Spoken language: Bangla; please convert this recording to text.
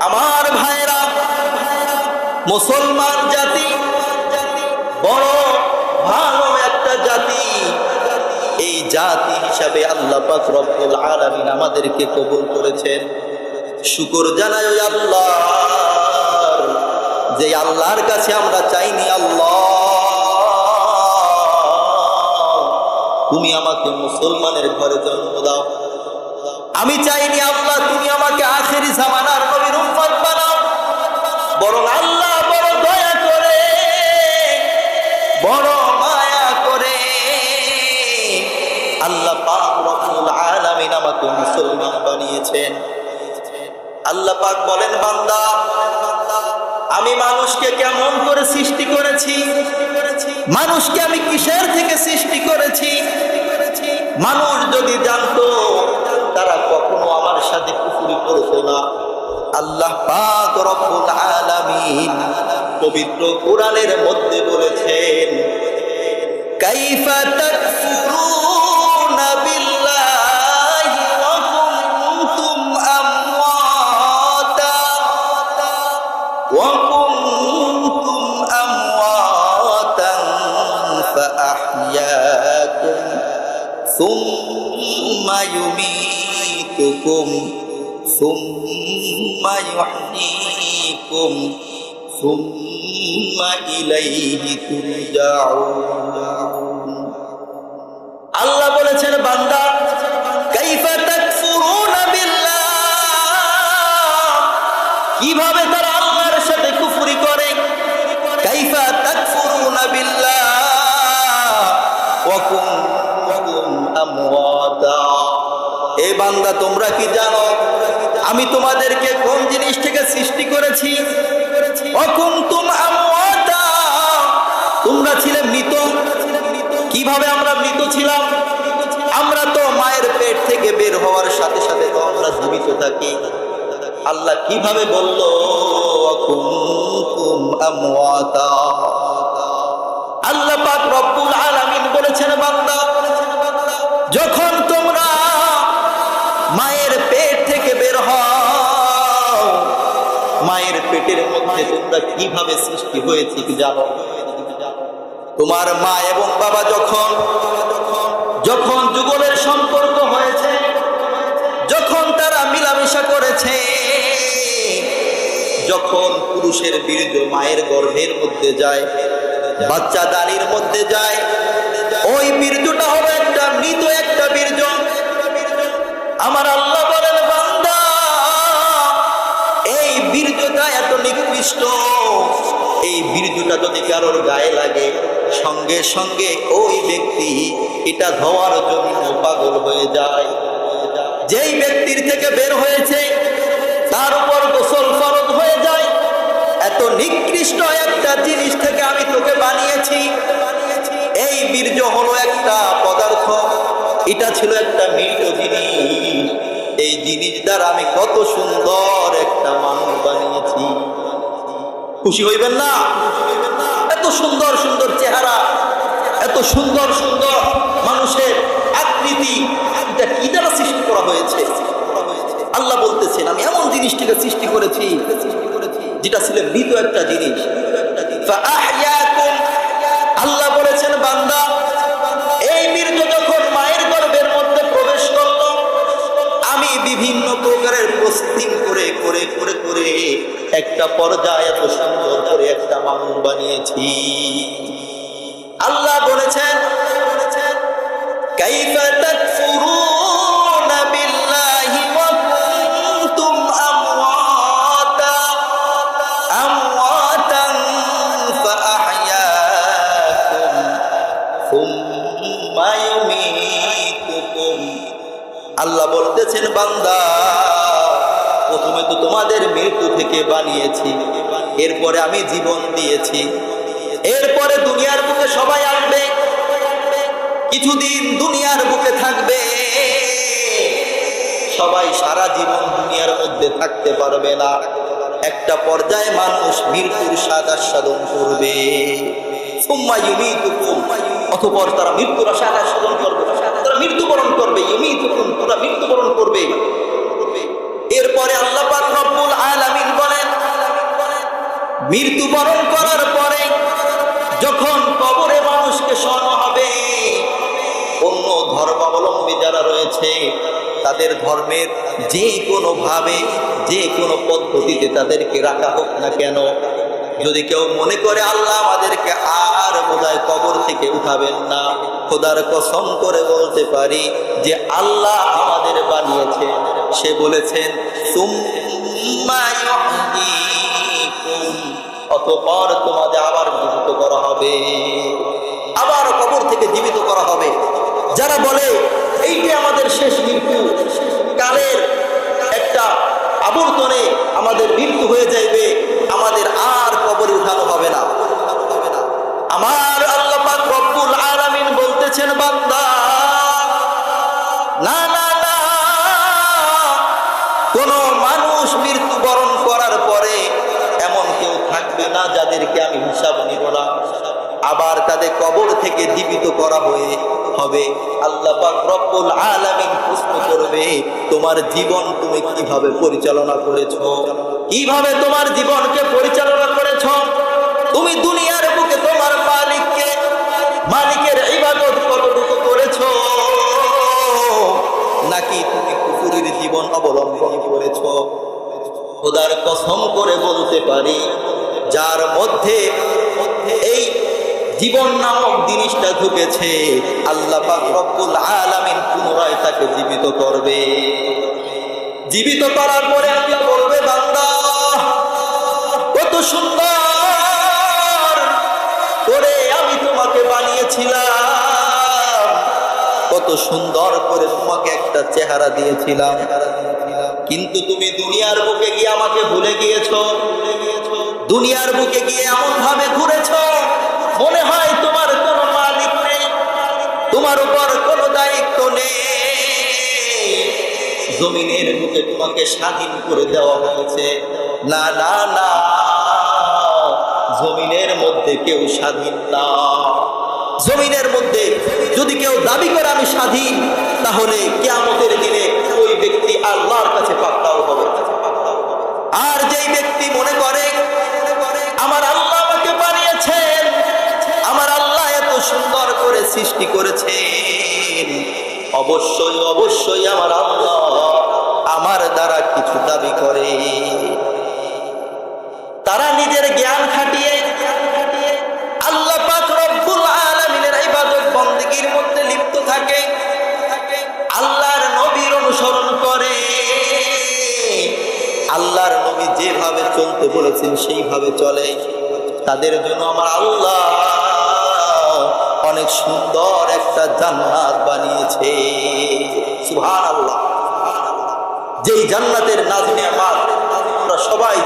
আমার ভাইরা, মুসলমান জাতি, বড় ভালো একটা জাতি। এই জাতি হিসাবে আল্লাহ আলামিন আমাদেরকে কবুল করেছেন। শুকর জানাই ওই আল্লাহ। যে আল্লাহর কাছে আমরা চাইনি, আল্লাহ, তুমি আমাকে মুসলমানের ঘরে জন্ম দাও। আমি চাইনি আল্লাহ, তুমি আমাকে আখেরি জামানার আল্লাহ পাক বলেন, বান্দা, আমি মানুষকে কেমন করে সৃষ্টি করেছি? মানুষকে আমি কিসের থেকে সৃষ্টি করেছি? মানুষ যদি জানতো, তারা কখনো আমার সাথে কুকুরি করতো না। আল্লাহ পাক রব্বুল আলামিন পবিত্র কোরআনের মধ্যে বলেছেন, কাইফা তাকফুরুনা فأحياكم ثم يميتكم ثم يحييكم ثم إليه ترجعون আল্লাহ বলেছেন বান্দা কাইফা তাকফুরুনা বিল্লাহ কিভাবে তারা বান্দা, তোমরা কি জানো? আমি তোমাদেরকে কোন জিনিস থেকে সৃষ্টি করেছি? তোমরা ছিলে মৃত। কীভাবে আমরা মৃত ছিলাম? আমরা তো মায়ের পেট থেকে বের হওয়ার সাথে সাথে তো আমরা জীবিত থাকি। আল্লাহ কীভাবে বলল আল্লাহ পাক রব্বুল আলামিন বলেছেন, বান্দা, যখন পেটের মধ্যে তোমরা কীভাবে সৃষ্টি হয়েছে কি জানো? তোমার মা এবং বাবা যখন যখন যুগলের সম্পর্ক হয়েছে, যখন তারা মিলামেশা করেছে, যখন পুরুষের বীর্য মায়ের গর্ভের মধ্যে যায়, বাচ্চা দানির মধ্যে যায়, ওই বীর্যটা হবে একটা মৃত একটা বীর্য। আমার আল্লাহ নিকৃষ্ট এই বীর্যটা যদি কারোর গায়ে লাগে, সঙ্গে সঙ্গে ওই ব্যক্তি এটা ধোয়ার জন্য পাগল হয়ে যায়। যেই ব্যক্তির থেকে বের হয়েছে, তার উপর গোসল ফরজ হয়ে যায়। এত নিকৃষ্ট একটা জিনিস থেকে আমি তোকে বানিয়েছি। এই বীর্য হলো একটা পদার্থ। এটা ছিল একটা মৃত জিনিস। এই জিনিস দ্বারা আমি কত সুন্দর একটা মানুষ বানিয়েছি। খুশি হইবেন না? এত সুন্দর সুন্দর চেহারা, এত সুন্দর সুন্দর মানুষের আকৃতি। এটা কি দ্বারা সৃষ্টি করা হয়েছে? আল্লাহ বলতেছেন, আমি এমন জিনিসটিকে সৃষ্টি করেছি, যেটা ছিল মৃত একটা জিনিস। আল্লাহ বলেছেন, বান্দা, এই মৃত যখন মায়ের গর্ভের মধ্যে প্রবেশ করল, আমি বিভিন্ন প্রকারের পশ্চিম করে করে করে করে একটা পর্যায়ে মানুষ বানিয়েছি। আল্লাহ বলেছেন আল্লাহ বলতেছেন বান্দা প্রথমে তো তোমাদের মৃত্যু থেকে বানিয়েছি। এরপরে আমি জীবন দিয়েছি। এরপরে দুনিয়ার বুকে সবাই আসবে। কিছুদিন দুনিয়ার বুকে থাকবে। সবাই সারা জীবন দুনিয়ার মধ্যে থাকতে পারবে না। একটা পর্যায়ে মানুষ মৃত্যুর স্বাদ আস্বাদন করবে। ইউমীতুকুম। তারা মৃত্যুর স্বাদ আস্বাদন করবে। মৃত্যুবরণ করার পরে যখন কবরে মানুষকে শোয়ানো হবে, অন্য ধর্মাবলম্বী যারা রয়েছে, তাদের ধর্মের যে কোনো ভাবে যে কোনো পদ্ধতিতে তাদেরকে রাখা হোক না কেন, যদি কেউ মনে করে আল্লাহ আমাদেরকে আর বোধহয় কবর থেকে উঠাবেন না, খোদার কসম করে বলতে পারি যে আল্লাহ আমাদের বানিয়েছে সে বলেছেন ইউহয়ীকুম। অতঃপর তোমাদের আবার জীবিত করা হবে। আবার কবর থেকে জীবিত করা হবে। যারা বলে, এইটি আমাদের শেষ যাদেরকে আমি হিসাব নিব না। আবার তাদের কবর থেকে জীবিত করা হয়ে হবে। আল্লাহ রব্বুল আলামিন প্রশ্ন করবে, তোমার জীবন তুমি কীভাবে পরিচালনা করেছ? কীভাবে তোমার জীবনকে পরিচালনা করেছ? তুমি দুনিয়ার বুকে তোমার মালিককে, মালিকের ইবাদত কতটুকু করেছ? নাকি তুমি কুকুরের জীবন অবলম্বন করেছ? খোদার কসম করে বলতে পারি যার মধ্যে এই জীবন নামক জিনিসটা ঢুকেছে, আল্লাহ রব্বুল আলামিন পুনরায় তাকে জীবিত করবে। জীবিত করার পরে আল্লাহ বলবে, বান্দা, কত সুন্দর করে আমি তোমাকে বানিয়েছিলাম। কত সুন্দর করে তোমাকে একটা চেহারা দিয়েছিলাম। কিন্তু তুমি দুনিয়ার বুকে গিয়ে আমাকে ভুলে গিয়েছো। দুনিয়ার বুকে গিয়ে এমন ভাবে ঘুরেছো? মনে হয় তোমার কোনো মালিক নেই। তোমার উপর কোন দায়িত্ব নেই। জমিনের বুকে তোমাকে স্বাধীন করে দেওয়া হয়েছে। না না না। জমিনের মধ্যে কেউ স্বাধীন না। জমিনের মধ্যে যদি কেউ দাবি করে আমি স্বাধীন, তাহলে কেয়ামতের দিনে ওই ব্যক্তি আল্লাহর কাছে পাক্তাও হবে। সৃষ্টি করেছেন। অবশ্যই অবশ্যই আমার আল্লাহ আমার দ্বারা কিছু দাবি করে। তারা নিজের জ্ঞান খাটিয়ে, আল্লাহ মধ্যে লিপ্ত থাকে। আল্লাহর নবীর অনুসরণ করে। আল্লাহর নবী যেভাবে চলতে বলেছেন, সেইভাবে চলে। তাদের জন্য আমার আল্লাহ অনেক সুন্দর একটা জান্নাত বানিয়েছে। সুহান আল্লাহ যেই জান্নাতের নাজ আমার আমরা সবাই